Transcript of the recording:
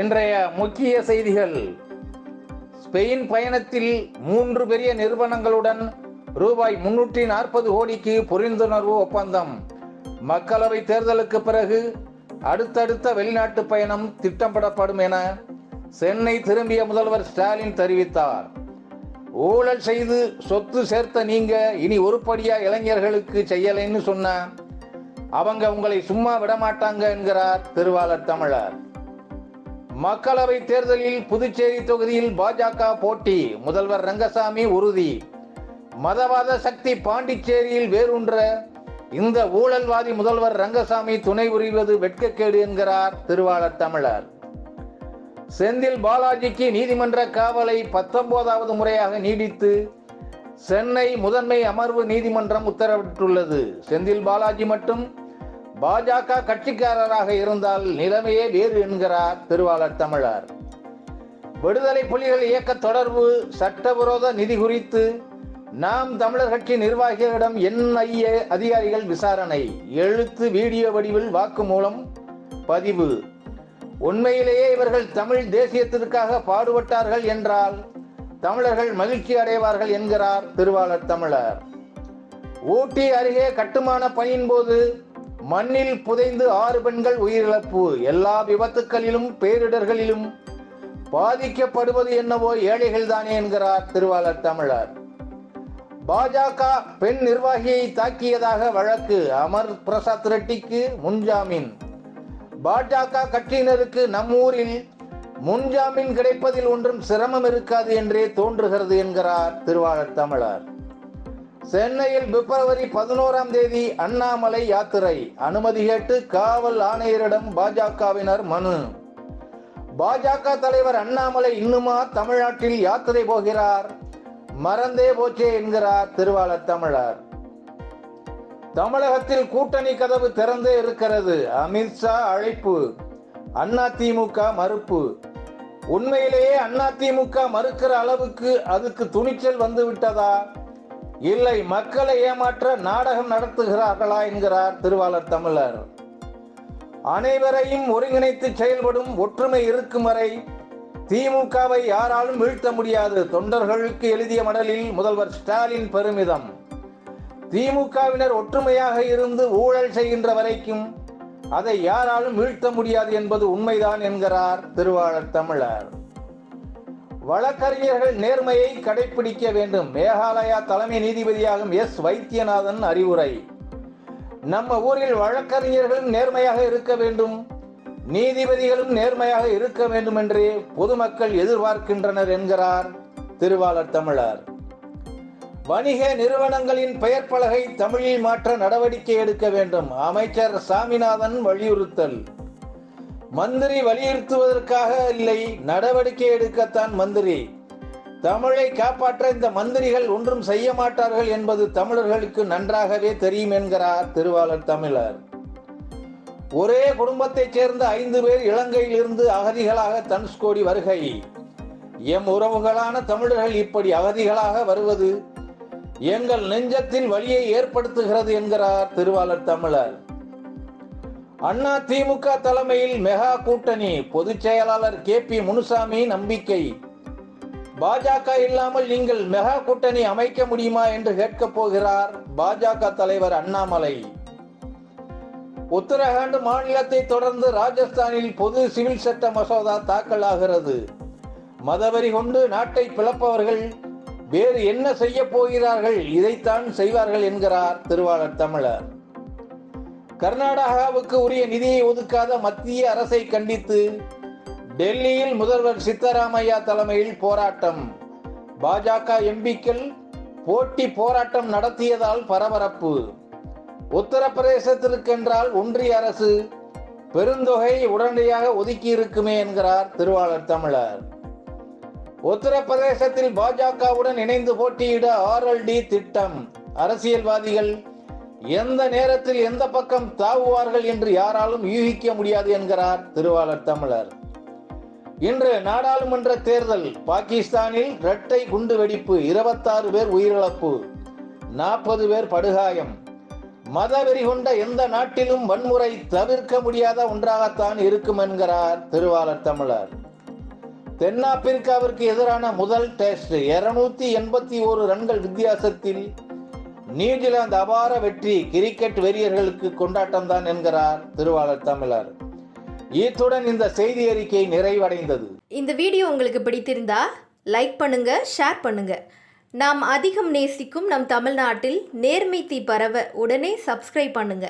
இன்றைய முக்கிய செய்திகள். ஸ்பெயின் பயணத்தில் மூன்று பெரிய நிறுவனங்களுடன் ரூபாய் முன்னூற்றி நாற்பது கோடிக்கு புரிந்துணர்வு ஒப்பந்தம். மக்களவை தேர்தலுக்கு பிறகு அடுத்தடுத்த வெளிநாட்டு பயணம் திட்டமிடப்படும் என சென்னை திரும்பிய முதல்வர் ஸ்டாலின் தெரிவித்தார். ஊழல் செய்து சொத்து சேர்த்த நீங்க இனி உருப்படியா இளைஞர்களுக்கு செய்யலைன்னு சொன்ன அவங்க உங்களை சும்மா விடமாட்டாங்க என்கிறார் திருவாளர் தமிழர். மக்களவை தேர்தலில் புதுச்சேரி தொகுதியில் பாஜக போட்டி. முதல்வர் ரங்கசாமி உறுதி. மதவாத சக்தி பாண்டிச்சேரியில் வேரூன்ற. இந்த ஊழல்வாதி முதல்வர் ரங்கசாமி துணை புரிவது வெட்கக்கேடு என்கிறார் திருவாளர் தமிழர். செந்தில் பாலாஜிக்கு நீதிமன்ற காவலை பத்தொன்பதாவது முறையாக நீடித்து. சென்னை முதன்மை அமர்வு நீதிமன்றம் உத்தரவிட்டுள்ளது. செந்தில் பாலாஜி மட்டும் பாஜக கட்சிக்காரராக இருந்தால் நிலைமையே வேறு என்கிறார் திருவாளர் தமிழர். விடுதலை புலிகள் இயக்க தொடர்பு சட்டவிரோத நிதி குறித்து நாம் தமிழர் கட்சி நிர்வாகிகளிடம் என்ஐஏ அதிகாரிகள் விசாரணை. எழுத்து வீடியோ வடிவில் வாக்குமூலம் பதிவு. உண்மையிலேயே இவர்கள் தமிழ் தேசியத்திற்காக பாடுபட்டார்கள் என்றால் தமிழர்கள் மகிழ்ச்சி அடைவார்கள் என்கிறார் திருவாளர் தமிழர். ஊட்டி அருகே கட்டுமான பணியின் போது மண்ணில் புதைந்து ஆறு பெண்கள் உயிரிழப்பு. எல்லா விபத்துக்களிலும் பேரிடர்களிலும் பாதிக்கப்படுவது என்னவோ ஏழைகள் தானே என்கிறார் திருவாளர் தமிழர். பாஜக பெண் நிர்வாகியை தாக்கியதாக வழக்கு அமர் பிரசாத் ரெட்டிக்கு முன்ஜாமீன். பாஜக கட்சியினருக்கு நம் ஊரில் முன்ஜாமீன் கிடைப்பதில் ஒன்றும் சிரமம் இருக்காது என்றே தோன்றுகிறது என்கிறார் திருவாளர் தமிழர். சென்னையில் பிப்ரவரி பதினோராம் தேதி அண்ணாமலை யாத்திரை. அனுமதி கேட்டு காவல் ஆணையரிடம் பாஜகவினர் மனு. பாஜக தலைவர் அண்ணாமலை இன்னுமா தமிழ்நாட்டில் யாத்திரை போகிறார்? மறந்தே போச்சே என்கிறார் திருவாளர் தமிழர். தமிழகத்தில் கூட்டணி கதவு திறந்தே இருக்கிறது. அமித்ஷா அழைப்பு. அதிமுக மறுப்பு. உண்மையிலேயே அதிமுக மறுக்கிற அளவுக்கு அதுக்கு துணிச்சல் வந்து விட்டதா? இல்லை மக்களை ஏமாற்ற நாடகம் நடத்துகிறார்களா என்கிறார் திருவாளர் தமிழர். அனைவரையும் ஒருங்கிணைத்து செயல்படும் ஒற்றுமை இருக்கும் வரை திமுகவை யாராலும் வீழ்த்த முடியாது. தொண்டர்களுக்கு எழுதிய மடலில் முதல்வர் ஸ்டாலின் பெருமிதம். திமுகவினர் ஒற்றுமையாக இருந்து ஊழல் செய்கின்ற வரைக்கும் அதை யாராலும் வீழ்த்த முடியாது என்பது உண்மைதான் என்கிறார் திருவாளர் தமிழர். வழக்கறிஞர்கள் நேர்மையை கடைபிடிக்க வேண்டும். மேகாலயா தலைமை நீதிபதியாகும் எஸ். வைத்தியநாதன் அறிவுரை. நம்ம ஊரில் வழக்கறிஞர்களும் நேர்மையாக இருக்க வேண்டும். நீதிபதிகளும் நேர்மையாக இருக்க வேண்டும் என்றே பொதுமக்கள் எதிர்பார்க்கின்றனர் என்கிறார் திருவாளர் தமிழர். வணிக நிறுவனங்களின் பெயர் பலகை தமிழில் மாற்ற நடவடிக்கை எடுக்க வேண்டும். அமைச்சர் சாமிநாதன் வலியுறுத்தல். மந்திரி வலியுறுத்துவதற்காக இல்லை நடவடிக்கை எடுக்கத்தான் மந்திரி. தமிழை காப்பாற்ற இந்த மந்திரிகள் ஒன்றும் செய்ய மாட்டார்கள் என்பது தமிழர்களுக்கு நன்றாகவே தெரியும் என்கிறார் திருவாளர் தமிழர். ஒரே குடும்பத்தைச் சேர்ந்த ஐந்து பேர் இலங்கையில் இருந்து அகதிகளாக தனுஷ்கோடி வருகை. எம் உறவுகளான தமிழர்கள் இப்படி அகதிகளாக வருவது எங்கள் நெஞ்சத்தில் வழியை ஏற்படுத்துகிறது என்கிறார் திருவாளர் தமிழர். அண்ணா திமுக தலைமையில் மெகா கூட்டணி. பொதுச் செயலாளர் கே பி முனுசாமி நம்பிக்கை. பாஜக இல்லாமல் நீங்கள் மெகா கூட்டணி அமைக்க முடியுமா என்று கேட்கப் போகிறார் பாஜக தலைவர் அண்ணாமலை. உத்தரகாண்ட் மாநிலத்தை தொடர்ந்து ராஜஸ்தானில் பொது சிவில் சட்ட மசோதா தாக்கலாகிறது. மதவெறி கொண்டு நாட்டை பிளப்பவர்கள் வேறு என்ன செய்ய போகிறார்கள்? இதைத்தான் செய்வார்கள் என்கிறார் திருவாளர் தமிழர். கர்நாடகாவுக்கு உரிய நிதியை ஒதுக்காத மத்திய அரசை கண்டித்து டெல்லியில் முதல்வர் சித்தராமையா தலைமையில் போராட்டம். பாஜக எம்பிக்கள் போட்டி போராட்டம் நடத்தியதால் பரபரப்பு. உத்தரப்பிரதேசத்திற்கென்றால் ஒன்றிய அரசு பெருந்தொகை உடனடியாக ஒதுக்கி இருக்குமே என்கிறார் திருவாளர் தமிழர். உத்தரப்பிரதேசத்தில் பாஜகவுடன் இணைந்து போட்டியிட ஆர்எல்டி திட்டம். அரசியல்வாதிகள் எந்த நேரத்தில் எந்த பக்கம் தாவுவார்கள் என்று யாராலும் யூகிக்க முடியாது என்கிறார் திருவாளர் தமிழர். இன்று நாடாளுமன்ற தேர்தல் பாகிஸ்தானில் இரட்டை குண்டு வெடிப்பு இருபத்தாறு பேர் உயிரிழப்பு நாற்பது பேர் படுகாயம். மதவெறி கொண்ட எந்த நாட்டிலும் வன்முறை தவிர்க்க முடியாத ஒன்றாகத்தான் இருக்கும் என்கிறார் திருவாளர் தமிழர். தென்னாப்பிரிக்காவிற்கு எதிரான முதல் டெஸ்ட் இருநூத்தி எண்பத்தி ஒரு ரன்கள் வித்தியாசத்தில் நியூசிலாந்து அபார வெற்றி கிரிக்கெட் வெறியர்களுக்கு கொண்டாட்டம் தான் என்கிறார் திருவாளர் தமிழர். இத்துடன் இந்த செய்தி அறிக்கை நிறைவடைந்தது. இந்த வீடியோ உங்களுக்கு பிடித்திருந்தா லைக் பண்ணுங்க ஷேர் பண்ணுங்க. நாம் அதிகம் நேசிக்கும் நம் தமிழ்நாட்டில் நேர்மை தீ பரவ உடனே சப்ஸ்கிரைப் பண்ணுங்க.